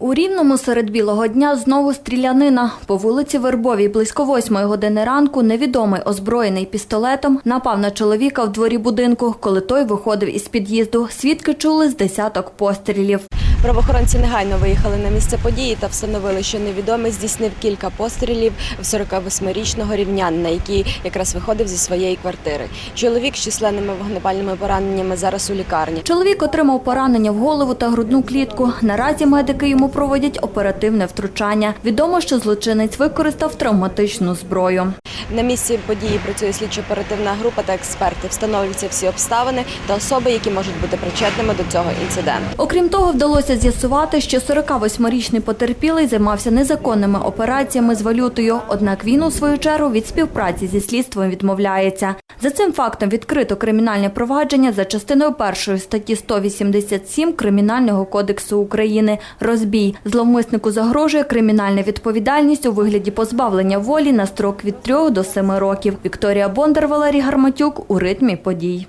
У Рівному серед білого дня знову стрілянина. По вулиці Вербовій близько восьмої години ранку невідомий озброєний пістолетом напав на чоловіка в дворі будинку, коли той виходив із під'їзду. Свідки чули з десяток пострілів. Правоохоронці негайно виїхали на місце події та встановили, що невідомий здійснив кілька пострілів в 48-річного рівнянина, який якраз виходив зі своєї квартири. Чоловік з численними вогнепальними пораненнями зараз у лікарні. Чоловік отримав поранення в голову та грудну клітку. Наразі медики йому проводять оперативне втручання. Відомо, що злочинець використав травматичну зброю. На місці події працює слідчо-оперативна група та експерти. Встановлюються всі обставини та особи, які можуть бути причетними до цього інциденту. Окрім того, вдалося з'ясувати, що 48-річний потерпілий займався незаконними операціями з валютою. Однак він, у свою чергу, від співпраці зі слідством відмовляється. За цим фактом відкрито кримінальне провадження за частиною першої статті 187 Кримінального кодексу України. Розбій зловмиснику загрожує кримінальна відповідальність у вигляді позбавлення волі на строк від 3 до 7 років. Вікторія Бондар, Валерій Гарматюк у ритмі подій.